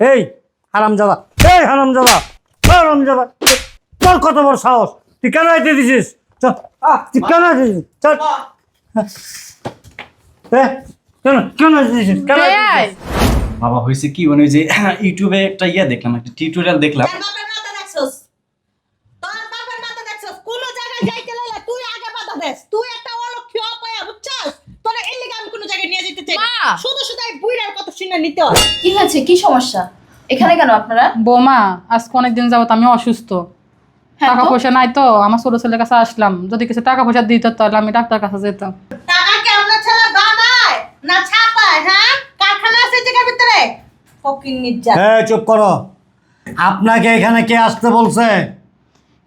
এই হারাম যাবা এই হারাম যাবা হারাম যাবা তোর কত বড় সাহস? তুই কেন আইতে দিছিস? তুই কেন আইতে দিছিস? চল। এ, কেন কেন আইতে দিছিস? কেন আইতে বাবা হয়েছে কি? মানে যে ইউটিউবে একটা ইয়া দেখলাম একটা টিউটোরিয়াল দেখলাম তোর বাপের মাথা দেখছস তোর বাপের মাথা দেখছস কোন জায়গায় যাইতে লাইলে তুই আগে বাধা দেস তুই একটা অলক্ষ্য অপায়া বুঝছস তোর এই লিগে আমি কোন জায়গায় নিয়ে যেতে চাই না। শুধু শুধু এই বুইড়ার কথা শুনে নিতে হয়। কি হয়েছে? কি সমস্যা? এখানে কেন আপনারা? বৌমা আজকে অনেকদিন যাবত আমি অসুস্থ। হ্যাঁ টাকা তো? পয়সা নাই তো আমার ছোট ছেলের কাছে আসলাম। যদি কিছু টাকা পয়সা দিত তাহলে আমি ডাক্তার কাছে যেতাম। টাকা কি আমরা ছেলে বানায়? না ছাপায় হ্যাঁ? কারখানা আছে জায়গার ভিতরে? নির্যাত। এই চুপ করো। আপনাকে এখানে কে আসতে বলছে?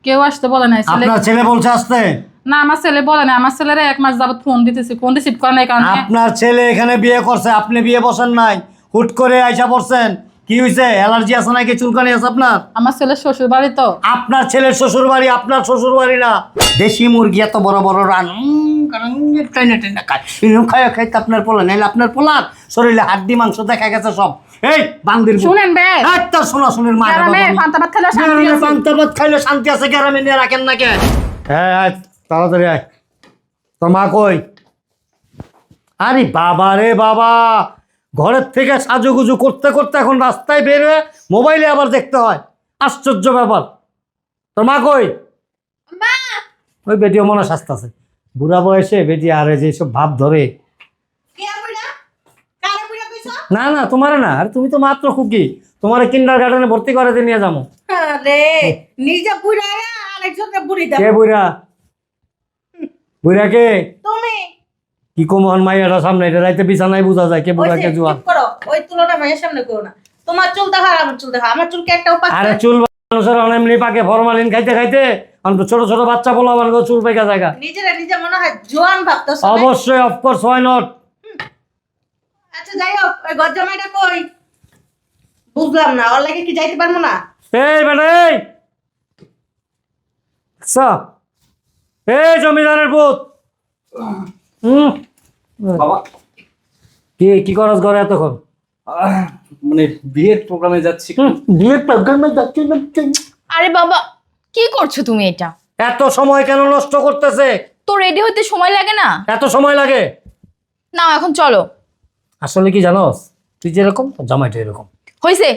কেউ আসতে বলে নাই ছেলে আপনার ছেলে বলছে আসতে? না আমার ছেলে বলে না আমার ছেলের এক মাস যাবত ফোন দিতেছি ফোন রিসিভ করে নাই কারণে আপনার ছেলে এখানে বিয়ে করছে আপনি বিয়ে বসেন নাই হুট করে আইসা পড়ছেন কি হয়েছে অ্যালার্জি আছে নাকি চুলকানি আছে আপনার? আমার ছেলের শ্বশুর বাড়ি তো। আপনার ছেলের শ্বশুর বাড়ি আপনার শ্বশুর বাড়ি না। দেশি মুরগি এত বড় বড় রান টেনে টেনে খায়। এরকম খায় খাইতে আপনার পোলা নাইলে আপনার পোলার শরীরে হাড্ডি মাংস দেখা গেছে সব। এই বান্দির শুনেন বে। একটা শোনা শুনের মা গ্রামে পান্তা ভাত খেলে শান্তি আছে। পান্তাবাদ খাইলে শান্তি আছে গ্রামে নিয়ে রাখেন না কে হ্যাঁ আয়, তাড়াতাড়ি আয়। তোর মা কই? আরে বাবা রে বাবা ঘরের থেকে সাজুগুজু করতে করতে এখন রাস্তায় বের হয়ে মোবাইলে আবার দেখতে হয়। আশ্চর্য ব্যাপার। তোর মা কই? ওই বেটিও মনে শাস্ত আছে বুড়া বয়সে বেটি আর যে সব ভাব ধরে। না না তোমার না। আর তুমি তো মাত্র খুকি। তোমার কিন্ডার গার্ডেনে ভর্তি করে দিয়ে নিয়ে যাব। আরে নিজে বুইড়া আরেকজনকে বুড়ি কে বুড়া? বুড়া কে? তুমি? কি কমন মাইয়াটা সামনে? এটা রাইতে বিছানায় বোঝা যায়। কে বুড়া কে চুপ করো। ওই তুলনা মায়ের সামনে করো না। তোমার চুল দেখা আর আমার চুল দেখা। আমার চুলকে একটা উপায় আরে চুল মানুষের অন এমনি পাকে ফরমালিন খাইতে খাইতে অন্ত ছোট ছোট বাচ্চা বলো আমার চুল পেকা জায়গা। নিজেরা নিজে মনে হয় জোয়ান ভাবতেছ? অবশ্যই অফকোর্স হয় নট আচ্ছা যাই হোক ওই গজ্জামাইটা কই? বুঝলাম না ওর লাগে কি যাইতে পারব না? এই বেটা এই! সা এই জমিদারের পুত। হুম বাবা। কি কি করস ঘরে এতক্ষণ? মানে বিয়ের প্রোগ্রামে যাচ্ছি। বিয়ের প্রোগ্রামে যাচ্ছি আরে বাবা কি করছ তুমি এটা? এত সময় কেন নষ্ট করতেছে? তো রেডি হতে সময় লাগে না? এত সময় লাগে? না এখন চলো। আসলে কি জানোস? তুই যেরকম তোর জামাইটা এরকম। হয়েছে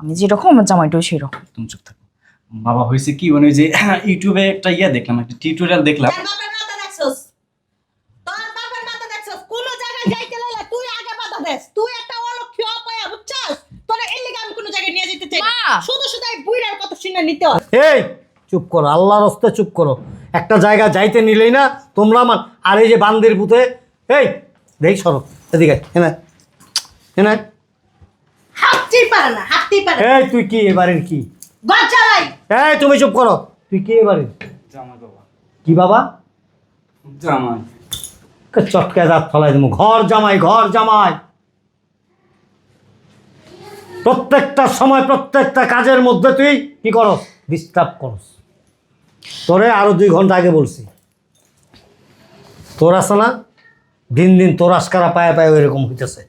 আমি যেরকম আমার জামাইটাও সেরকম। তুমি চুপ থাকো। বাবা হয়েছে কি মানে যে ইউটিউবে একটা ইয়া দেখলাম একটা টিউটোরিয়াল দেখলাম। তুই আগে বাধা দেস। তুই একটা অলক্ষ্য অপায়া বুঝছস? তোর এই লিগে আমি কোন জায়গায় নিয়ে যেতে চাই শুধু শুধু এই বুইড়ার কথা শুনে নিতে হয়। এই চুপ করো আল্লাহর হস্তে চুপ করো। একটা জায়গা যাইতে নিলেই না তোমরা আমার আর এই যে বান্দির পুঁতে এই দেখ সরো এদিকে এনে এনে হাঁটতেই পারে না হাঁটতেই পারে এই তুই কি এবারের কি? গজ্জামাই এই তুমি চুপ করো। তুই কি জামাই বাবা। কি বাবা? জামাই। চটকায় দাঁত ফলাই দেবো। ঘর জামাই ঘর জামাই। প্রত্যেকটা সময় প্রত্যেকটা কাজের মধ্যে তুই কি করস? ডিস্টার্ব করস। তোরে আরও দুই ঘণ্টা আগে বলছি। তোর আছে না? দিন দিন তোর আজকারা পায়ে পায়ে এরকম হইতেছে।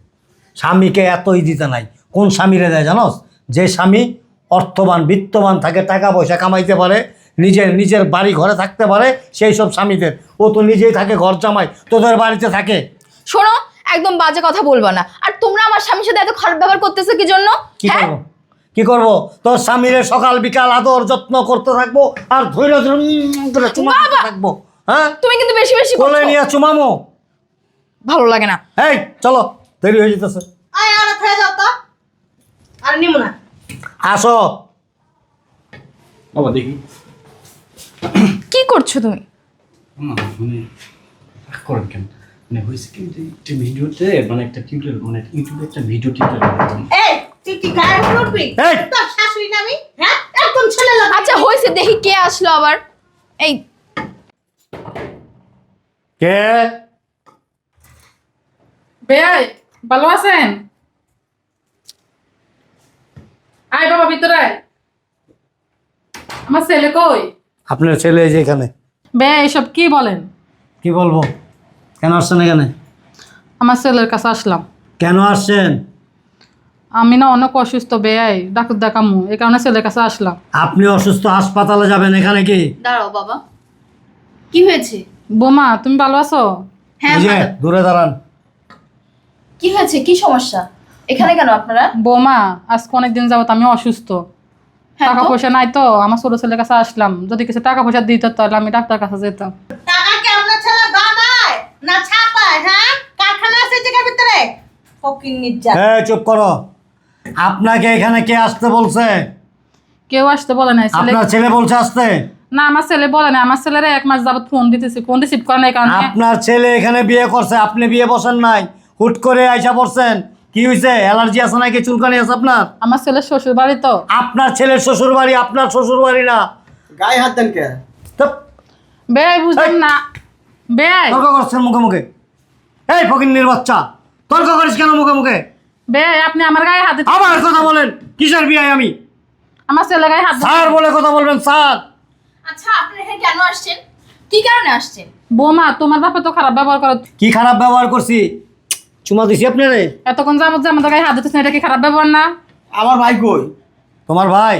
স্বামীকে এতই দিতে নাই। কোন স্বামীরে দেয় জানোস? যে স্বামী অর্থবান বিত্তবান থাকে টাকা পয়সা কামাইতে পারে নিজের নিজের বাড়ি ঘরে থাকতে পারে সেই সব স্বামীদের। ও তো নিজেই থাকে ঘর জামাই তোদের বাড়িতে থাকে। শোনো একদম বাজে কথা বলবা না। আর তোমরা আমার স্বামীর সাথে এত খারাপ ব্যবহার করতেছো কি জন্য? কি হ্যাঁ? করব? কি করব? তোর স্বামীরে সকাল বিকাল আদর যত্ন করতে থাকব আর ধৈর্য ধরে উম করে চুমা দিতে বাবা! থাকব হ্যাঁ? তুমি কিন্তু বেশি বেশি কোলে নিয়ে চুমামো। ভালো লাগে না। এই চলো দেরি হয়ে যেতেছে। আয় আর হয়ে যাও তো। আর নিমু না। আসো। বাবা দেখি। কি করছ তুমি? না, মানে রাগ করেন কেন? মানে হয়েছে কি? একটা ভিডিওতে মানে একটা টিউটোরিয়াল মানে ইউটিউবে একটা ভিডিও টিউটোরিয়াল এই তুই কি গায়ে উঠবি এই! তোর শাশুড়ি নামি হ্যাঁ? একদম ছেলে লাগে আচ্ছা হয়েছে দেখি কে আসলো আবার। এই। কে? বেয়াই ভালো আছেন? আয় বাবা ভিতরে আয়। আমার ছেলে কই? আপনার ছেলে এই যে এখানে। বে এসব কি বলেন? কি বলব? কেন আসছেন এখানে? আমার ছেলের কাছে আসলাম। কেন আসছেন? আমি না অনেক অসুস্থ বেয়াই ডাক্তার দেখামু এই কারণে ছেলের কাছে আসলাম। আপনি অসুস্থ হাসপাতালে যাবেন এখানে কি? দাঁড়াও বাবা। কি হয়েছে? বোমা তুমি ভালো আছো? হ্যাঁ এই যে madam। দূরে দাঁড়ান। কি হয়েছে? কি সমস্যা? এখানে কেন আপনারা? বোমা আজকে অনেকদিন যাবত আমি অসুস্থ। হ্যাঁ টাকা তো? পয়সা নাই তো আমার ছোট ছেলের কাছে আসলাম। যদি কিছু টাকা পয়সা দিত তাহলে আমি ডাক্তার কাছে যেতাম। টাকা কি আপনার ছেলে বানায়? না ছাপায় হ্যাঁ? কারখানা আছে জায়গার ভিতরে? নির্যাত। হ্যাঁ চুপ করো। আপনাকে এখানে কে আসতে বলছে? কেউ আসতে বলে নাই ছেলে আপনার ছেলে বলছে আসতে? না আমার ছেলে বলে না আমার ছেলেরা এক মাস যাবত ফোন দিতেছি ফোন রিসিভ করে না এই কারণে আপনার ছেলে এখানে বিয়ে করছে আপনি বিয়ে বসেন নাই। হুট করে আইসা পড়ছেন কি হয়েছে অ্যালার্জি আছে নাকি? চুলকানি আছে আপনার? আমার ছেলের শ্বশুর বাড়ি তো। আপনার ছেলের শ্বশুর বাড়ি আপনার শ্বশুর বাড়ি না। গায়ে হাত দেন কে? বেয়াই বুঝলাম না। বেয়াই। তর্ক করছেন মুখে মুখে? এই ফকিন্নির বাচ্চা তর্ক করিস কেন মুখে মুখে? বেয়াই আপনি আমার গায়ে হাত আবার কথা বলেন কিসের বিয়ে আমি? আমার ছেলে গায়ে হাত স্যার বলে কথা বলবেন স্যার। আচ্ছা আপনি এখানে কেন আসছেন? কি কারণে আসছেন? বোমা তোমার বাপে তো খারাপ ব্যবহার করো কি খারাপ ব্যবহার করছি? চুমা দিছি আপনারে। এতক্ষণ যাবত যে আমাদের গায়ে হাত দিতেছ না এটা কি খারাপ ব্যবহার না? আমার ভাই কই? তোমার ভাই?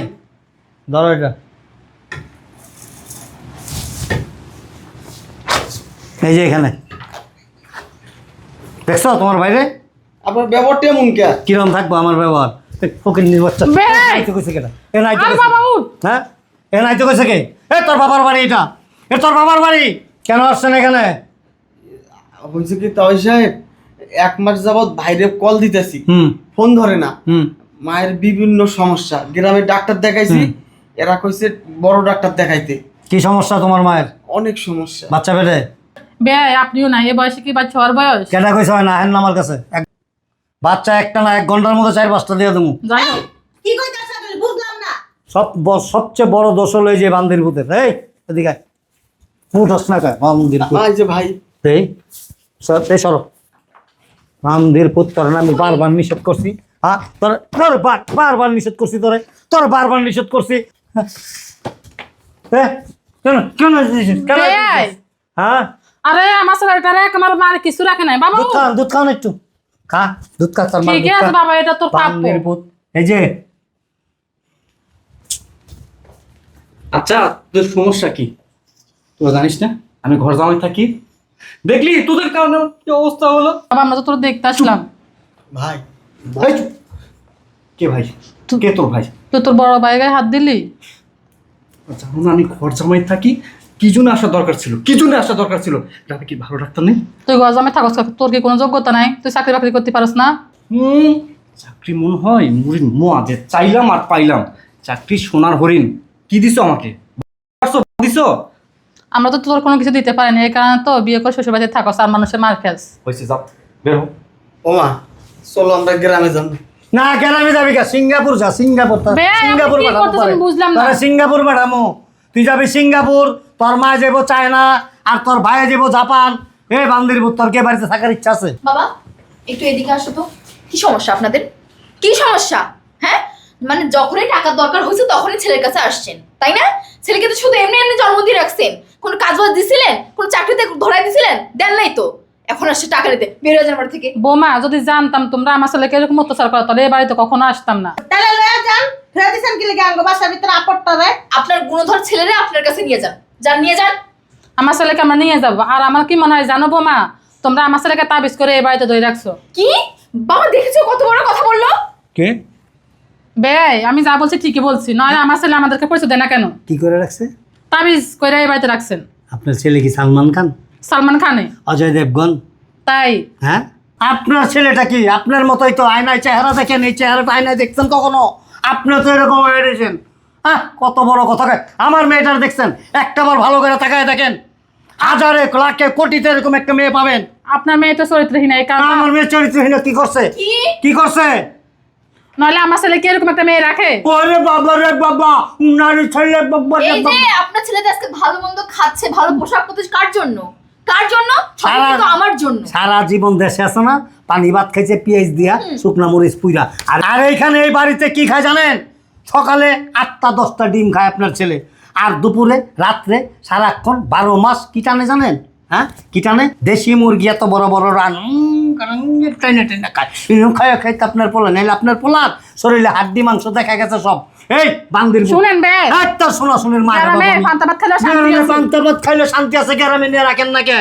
ধরো এটা। এই যে এখানে। দেখছ তোমার বাইরে আপনার ব্যবহারটা এমন কে? কিরম থাকব আমার ব্যবহার? ফকির নির্বাচন কেটা এ আরে কইছে। বাবা উঠ! হ্যাঁ? এ নাইতে কইছে কে? এ তোর বাবার বাড়ি এটা। এ তোর বাবার বাড়ি। কেন আসছেন এখানে? হয়েছে কি তাই সাহেব? এক মাস যাবৎ ভাইরে কল দিতেছি। হুম। ফোন ধরে না। হুম। মায়ের বিভিন্ন সমস্যা। গ্রামে ডাক্তার দেখাইছি। এরা কইছে বড় ডাক্তার দেখাইতে। কি সমস্যা তোমার মায়ের? অনেক সমস্যা। বাচ্চা পেটে বেয়াই আপনিও না। এ বয়সে কি বাচ্চা? হওয়ার বয়স? কেটা কইছে হয় না? হেন না আমার কাছে। এক- বাচ্চা একটা না এক ঘণ্টার মধ্যে চার পাঁচটা দিয়ে দেবো। যাই হোক। কি কইতাছ বুঝলাম না। সব সবচেয়ে বড় দোষ হলো এই যে বান্দির ভূতের। এই এদিকে উঠস না কা বান্দির ভূত। এই যে ভাই। এই সর এই সরো। বান্দির ভূত তোর না আমি বারবার নিষেধ করছি। হ্যাঁ তোর তোর বারবার নিষেধ করছি তোরে। তোর বারবার নিষেধ করছি। কেন কেন কেন হ্যাঁ আরে আমার ছেলেটারে আমার মার কিছু রাখে নাই। বাবা! দুধ খান দুধ খান একটু। খা দুধ খা তোর ঠিক আছে বাবা এটা তোর প্রাপ্য। বান্দির এই যে। আচ্ছা তোর সমস্যা কি? তোরা জানিস না? আমি ঘর জামাই থাকি। দেখলি? তোদের কারণে কি অবস্থা হলো? বাবা আমরা তো তোর দেখতে আসলাম। ভাই চুপ। কে ভাই? কে তোর ভাই? তুই তোর বড় ভাই গায়ে হাত দিলি? না আমি ঘর জামাই থাকি। কি জন্য আসা দরকার ছিল? কি জন্য আসা দরকার ছিল? গ্রামে কি ভালো ডাক্তার নেই? তুই গজামে থাকস কাকু, তোর কি কোনো যোগ্যতা নাই? তুই চাকরি বাকরি করতে পারস না? হুম চাকরি মনে হয় মুড়ির মোয়া যে চাইলাম আর পাইলাম। চাকরি সোনার হরিণ। কি দিছো আমাকে? দিছো? আমরা তো তোর কোনো কিছু দিতে পারিনি এই কারণে তো বিয়ে করে শ্বশুর বাড়িতে থাকস আর মানুষের মার খেস হয়েছে যাও বের হো ওমা চলো আমরা গ্রামে যাব না গ্রামে যাবি কা? সিঙ্গাপুর যা সিঙ্গাপুর তা- সিঙ্গাপুর পাঠাবো বুঝলাম না। তোরে সিঙ্গাপুর পাঠামো। তুই যাবি সিঙ্গাপুর তোর মা যাব চায়না আর তোর ভাই যাব জাপান। এ বান্দির তোর কে বাড়িতে থাকার ইচ্ছা আছে? বাবা একটু এদিকে আসো তো। কি সমস্যা আপনাদের? কি সমস্যা? হ্যাঁ? মানে যখনই টাকার দরকার হয়েছে তখনই ছেলের কাছে আসছেন। তাই না? ছেলেকে তো শুধু এমনি এমনি জন্ম দিয়ে রাখছেন। কোনো কাজ বাজ দিছিলেন? কোনো চাকরিতে ধরাই দিছিলেন? দেন নাই তো। এখন আসছে টাকা নিতে বের হয়ে যান বাড়ি থেকে। বোমা যদি জানতাম তোমরা আমার ছেলেকে এরকম অত্যাচার করো তাহলে এই বাড়িতে কখনো আসতাম না। তাহলে লয়ে যান। ফেলে দিছেন কি লিগে আঙ্গ বাসার ভিতরে আপট্টা রে? আপনার গুণধর ছেলেরা আপনার কাছে নিয়ে যান। যান নিয়ে যান। আমার ছেলেকে আমরা নিয়ে যাব। আর আমার কি মনে হয় জানো বোমা? তোমরা আমার ছেলেকে তাবিজ করে এই বাড়িতে ধরে রাখছো। কি? বাবা দেখেছ কত বড় কথা বলল? কে? বেয়াই আমি যা বলছি ঠিকই বলছি। নয় আমার ছেলে আমাদেরকে পরিচয় দেয় না কেন? কি করে রাখছে তাবিজ করে এই বাড়িতে রাখছেন। আপনার ছেলে কি সালমান খান? সালমান খানে। অজয় দেবগন? তাই। হ্যাঁ? আপনার ছেলেটা কি? আপনার মতোই তো আয়নায় চেহারা দেখেন এই চেহারাটা আয়নায় দেখছেন কখনো? আপনিও তো এরকম হয়ে রয়েছেন হ্যাঁ কত বড় কথা কয়। আমার মেয়েটার দেখছেন একটা বার ভালো করে তাকায় দেখেন। হাজারে লাখে কোটিতে এরকম একটা মেয়ে পাবেন। আপনার মেয়ে তো চরিত্রহীন এই কারণে আমার মেয়ে চরিত্রহীন কি করছে? কি করছে? নইলে আমার ছেলে কি এরকম একটা মেয়ে রাখে? ওরে বাবা রে বাবা নারী ছেলে বাবা রে এই যে আপনার ছেলে আজকে ভালো মন্দ খাচ্ছে ভালো পোশাক পরতেছে কার জন্য? কার জন্য? কিন্তু আমার জন্য। সারা জীবন দেশে আছে না পানি ভাত খাইছে পিঁয়াজ দিয়া শুকনা মরিচ পুইরা। আর আর এইখানে এই বাড়িতে কি খায় জানেন? সকালে আটটা দশটা ডিম খায় আপনার ছেলে। আর দুপুরে রাত্রে সারাক্ষণ বারো মাস কি টানে জানেন? হ্যাঁ? কি টানে? দেশি মুরগি এত বড় বড় রান টাইনে টাইনে খায়। খায় খাইতে আপনার পোলা নাইলে আপনার পোলার শরীরে হাড্ডি মাংস দেখা গেছে সব। এই বান্দির শুনেন বে। একটা শোনা শুনের মা গ্রামে পান্তা খেলে শান্তি আছে। পান্তাবাদ খাইলে শান্তি আছে গ্রামে নিয়ে রাখেন না কে?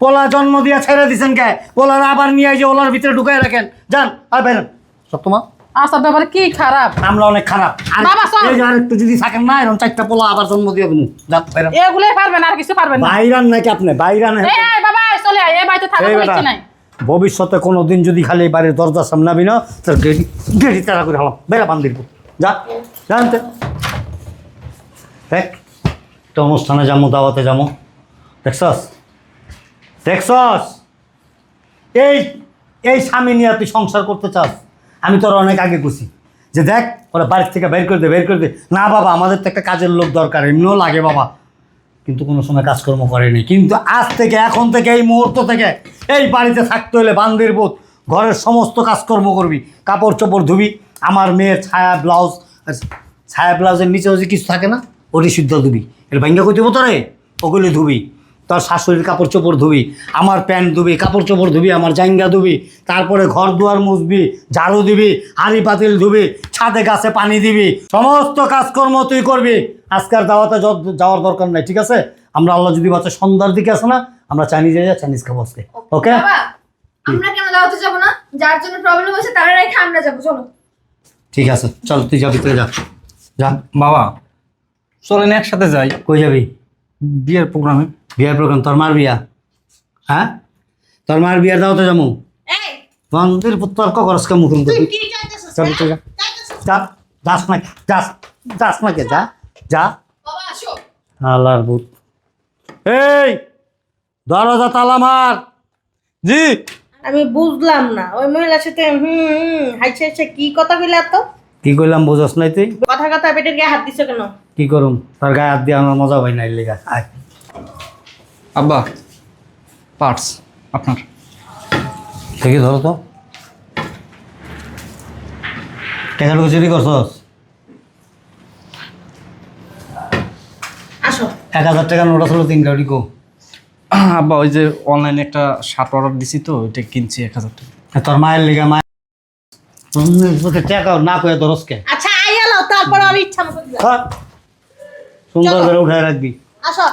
পোলা জন্ম দিয়ে ছেড়ে দিছেন কে? পোলার আবার নিয়ে যে ওলার ভিতরে ঢুকাই রাখেন। যান আর বেরেন সত্যমা আসার ব্যাপারে কি খারাপ? আমরা অনেক খারাপ। আর বাবা, চল। এই যে আরেকটু যদি থাকেন না এরকম চারটা পোলা আবার জন্ম দিয়ে দেবো যান বেরেন এগুলোই পারবেন আর কিছু পারবেন না। বাইরান নাকি আপনি? বাইরান এই বাবা চলে আয়। এই ইচ্ছে নাই। ভবিষ্যতে কোনো দিন যদি খালি এই বাড়ির দরজার সামনে আবি না তোর গেড়ি গেড়ি তারা করে হলাম। বেড়া বান্দির পুত। যা জানতে দেখ তো অনুষ্ঠানে যাব দাওয়াতে যাব দেখছস? দেখছস? এই এই স্বামী নিয়ে তুই সংসার করতে চাস? আমি তোর অনেক আগে খুশি যে দেখ, ওরা বাড়ির থেকে বের করে দে, বের করে দে। না বাবা, আমাদের তো একটা কাজের লোক দরকার, এমনিও লাগে বাবা। কিন্তু কোনো সময় কাজকর্ম করেনি কিন্তু আজ থেকে, এখন থেকে, এই মুহূর্ত থেকে, এই বাড়িতে থাকতে হলে বান্দির বোধ, ঘরের সমস্ত কাজকর্ম করবি। কাপড় চোপড় ধুবি, আমার মেয়ের ছায়া ব্লাউজ ছায়া ব্লাউজের নিচে যে কিছু থাকে না, ওটি শুদ্ধ ধুবি। এটা ভাঙ্গা কই দেবো তোরে? ওগুলি ধুবি। তোর শাশুড়ির কাপড় চোপড় ধুবি আমার প্যান্ট ধুবি কাপড় চোপড় ধুবি আমার জাঙ্গা ধুবি তারপরে ঘর দুয়ার মুছবি ঝাড়ু দিবি হাঁড়ি পাতিল ধুবি ছাদে গাছে পানি দিবি সমস্ত কাজকর্ম তুই করবি। আজকের দাওয়াতে যাওয়ার দরকার নাই ঠিক আছে? আমরা আল্লাহ যদি বাচ্চা সন্ধ্যার দিকে আসে না আমরা চাইনিজ যাই চাইনিজ খাব আজকে ওকে আমরা কেন দাওয়াতে যাব না? যার জন্য প্রবলেম হয়েছে তারা রেখে আমরা যাব চলো। ঠিক আছে চল তুই যাবি তুই যা। যা। বাবা চলেন একসাথে যাই। কই যাবি? বিয়ের প্রোগ্রামে বিয়ার প্রোগ্রাম তোর মার বিয়া। হ্যাঁ? তোর মার বিয়ার দাওয়াতে যাব এই! মন্দির তর্ক করস কে মুখ তুই কি চাইতেছিস চল যা যা। যাস না যাস যাস না কে যা যা। বাবা আসো। আল্লাহর ভূত। এই দরজা তালা মার। জি। আমি বুঝলাম না। ওই মহিলার সাথে হুম হুম হাইছে হাইছে কি কথা কইলা তো কি কইলাম বুঝস নাই তুই? কথা কথা পেটের গায়ে হাত দিছো কেন? কি করুম? তোর গায়ে হাত দিয়ে আমার মজা হয় না লেগা। আয়। আব্বা পার্টস আপনার। দেখি ধরো তো। টাকা টুকু চুরি করছস? আসো। এক হাজার টাকা নোট আসলো তিন কাউরি কো। আব্বা ওই যে অনলাইনে একটা শার্ট অর্ডার দিছি তো ওইটা কিনছি এক হাজার টাকা। তোর মায়ের লেগা মায়ের টাকা না কয়ে ধরস কে? আচ্ছা আইয়ালো তারপর আর ইচ্ছা মতো। সুন্দর করে উঠায় রাখবি। আসো।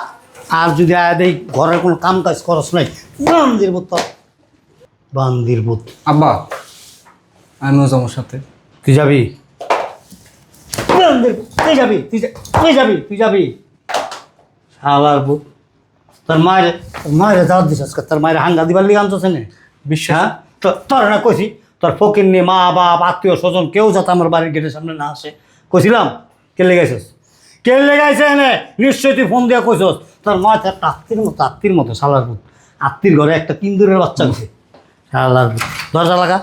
আর যদি আয় দেই ঘরের কোনো কাম কাজ করস নাই বান্দির বুত। বান্দির বুত। আব্বা আমিও যাব সাথে। তুই যাবি? তুই যাবি? তুই তুই যাবি? তুই যাবি? শালার বুত। তোর মায়ের তোর মায়ের যাওয়ার দিস আজকে। তোর মায়ের হাঙ্গা দিবার লিগে আনছো সেনে বিশ্বাস। হ্যাঁ? তোর না কইছি তোর ফকির নিয়ে মা বাপ আত্মীয় স্বজন কেউ যাতে আমার বাড়ির গেটের সামনে না আসে। কইছিলাম? কে লেগাইছিস কে লেগাইছে এনে? নিশ্চয় তুই ফোন দিয়ে কইছস, তার মা একটা আত্মীর মতো আত্মীর মতো সালার আত্মীর ঘরে একটা কিন্দুরের বাচ্চা গেছে সালার। দরজা লাগা।